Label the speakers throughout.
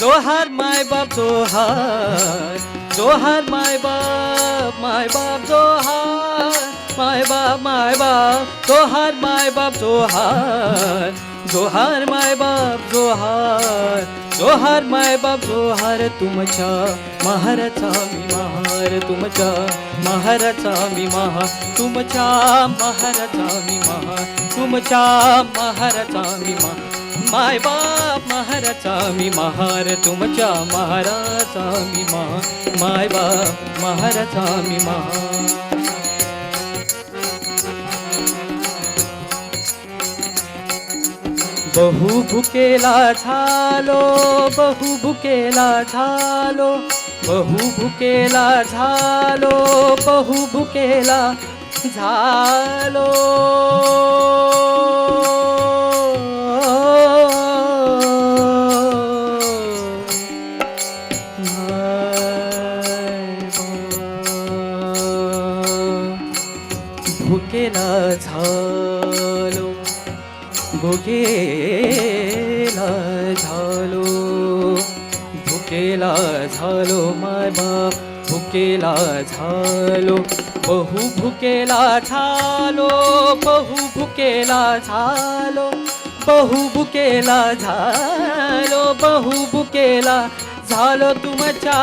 Speaker 1: जोहार माय बाप जोहार जोहार माय बाप माय बाप जोहार माय बाप माय बाप जोहार माय बाप जोहार जोहार माय बाप जोहार जोहार माय बाप जोहार तुमच्या महाराचा मी महार तुमच्या महाराचा मी महार तुमच्या महाराचा मी महार तुमच्या महाराचा मी महार माय बाप महाराचा मी महार तुमच्या महाराचा मी महार माय बाप महाराचा मी महार बहु भुकेला झालो बहु भुकेला झालो बहु भुकेला झालो बहु भुकेला झालो. भुकेला झालो. भुकेला झालो भुकेला झालो माय बाप भुकेला झालो बहु भुकेला झालो बहु भुकेला झालो बहु भुकेला झालो बहु भुकेला झालो तुमच्या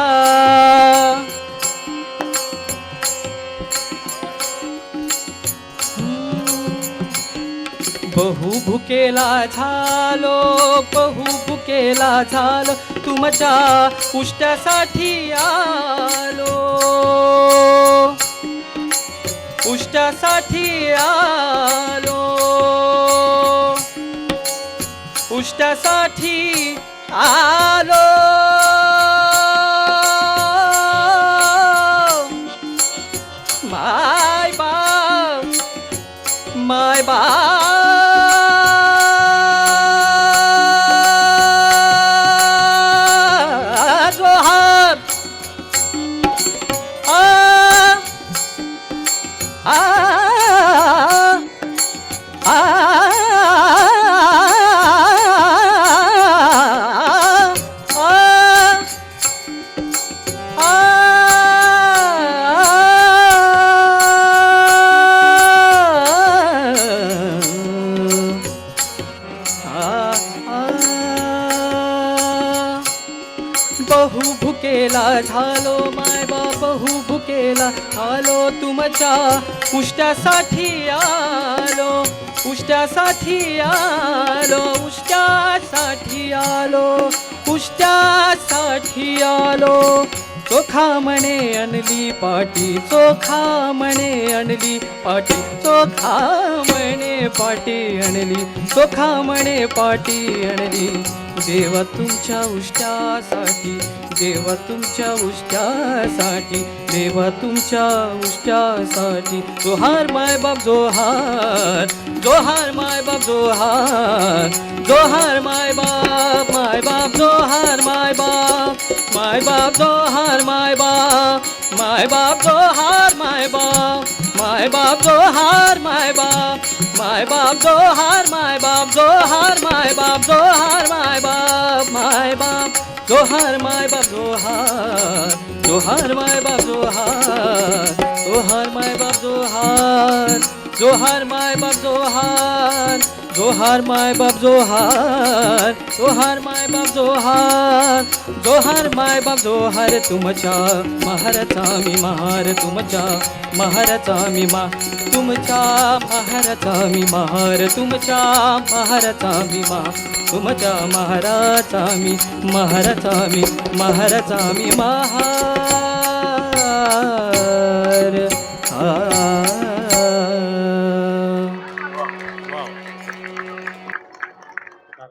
Speaker 1: बहु भुकेला झालो बहु भुकेला झालो तुमच्या उष्ट्यासाठी आलो. उष्ट्यासाठी आलो. उष्ट्यासाठी आलो. माय बाप माय बाप. झालो माय बाप बहु भुकेला आलो तुमच्या उष्ट्यासाठी आलो उष्ट्यासाठी आलो उष्ट्यासाठी आलो उष्ट्यासाठी आलो. चोखा म्हणे आणली पाटी चोखा म्हणे आणली पाटी चोखा म्हणे पाटी आणली चोखा म्हणे पाटी आणली देवा तुमच्या उष्ट्यासाठी देवा तुमच्या उष्ट्यासाठी देवा तुमच्या उष्ट्यासाठी. जोहार माय बाप जोहार जोहार माय बाप जोहार जोहार माय बाप माय माय बाप जोहार माय बाप माय बाप जोहार माय बाप माय बाप जोहार माय बाप माय बाप जोहार माय बाप जोहार माय बाप जोहार माय बाप माय बाप जोहार माय बाप जोहार जोहार माय बाप जोहार जोहार माय बाप जोहार जोहार माय बाप जोहार जोहार माय बाप जोहार जोहार माय बाप जोहार जोहार माय बाप जोहार तुमच्या महाराचा मी महार तुमच्या महाराचा मी मा तुमच्या महाराचा मी महार तुमच्या महाराचा मी मा तुमच्या महाराचा मी महाराचा मी महाराचा मी महार